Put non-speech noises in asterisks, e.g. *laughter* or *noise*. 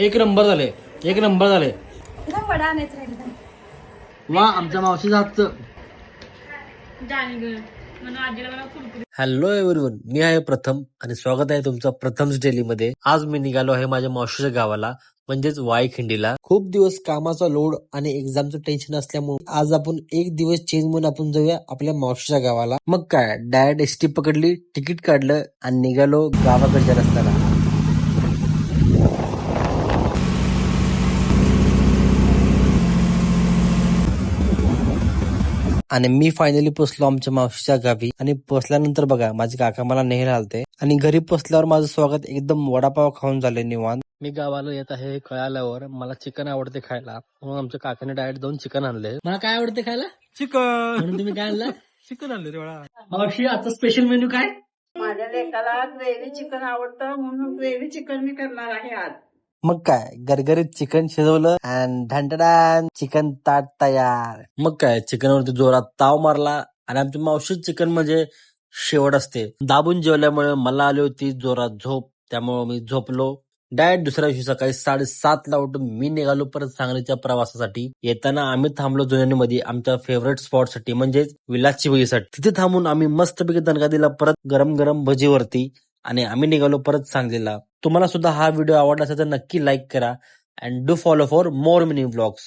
एक नंबर झाले एक नंबर झाले. इथं वडा आणायचं राहिलं वा आमच्या मावशीच्या हातचं हॅलो एव्हरीवन मी आहे प्रथम आणि स्वागत आहे तुमचं प्रथम डेली मध्ये आज मी निघालो आहे माझ्या मावशीच्या गावाला म्हणजेच वाईखिंडीला. खूप दिवस कामाचा लोड आणि एक्झामचं टेन्शन असल्यामुळे आज आपण एक दिवस चेंज म्हणून आपण जाऊया आपल्या मावशीच्या गावाला. मग काय डायरेक्ट एस टी पकडली तिकीट काढलं आणि निघालो गावाकडच्या रस्त्याला. आणि मी फायनली पोचलो आमच्या मावशीच्या गावी. आणि पोचल्यानंतर बघा माझे काका मला न्यायला आलते आणि घरी पोचल्यावर माझं स्वागत एकदम वडापाव खाऊन झाले निवांत. मी गावाला येत आहे हे कळाल्यावर मला चिकन आवडते खायला. म्हणून आमच्या काकाने डायरेक्ट दोन चिकन आणले. मला काय आवडते खायला? चिकन. म्हणून तुम्ही काय आणलं? *laughs* चिकन आणले मावशी आता स्पेशल मेन्यू काय? माझ्या लेकाला ग्रेव्ही चिकन आवडतं म्हणून ग्रेव्ही चिकन मी करणार आहे आज. मग काय? गरगरीत चिकन शिजवलं आणि ढंटडान चिकन ताट तयार. मग काय? चिकनवरती जोरात ताव मारला आणि आमच्या मावशी चिकन म्हणजे शेवट असते. दाबून जेवल्यामुळे मला आली होती जोरात झोप. त्यामुळे मी झोपलो. डायरेक्ट दुसऱ्या दिवशी सकाळी साडेसात ला उठून मी निघालो परत सांगलीच्या प्रवासासाठी. येताना आम्ही थांबलो जुन्यामध्ये आमच्या फेवरेट स्पॉटसाठी म्हणजेच विलासची भजीसाठी तिथे थांबून आम्ही मस्तपैकी दणका दिला परत गरम गरम भजीवरती आणि आम्ही निघालो परत सांगलीला. तुम्हाला सुद्धा हा व्हिडिओ आवडला असेल तर नक्की लाईक करा. And do follow for more mini blogs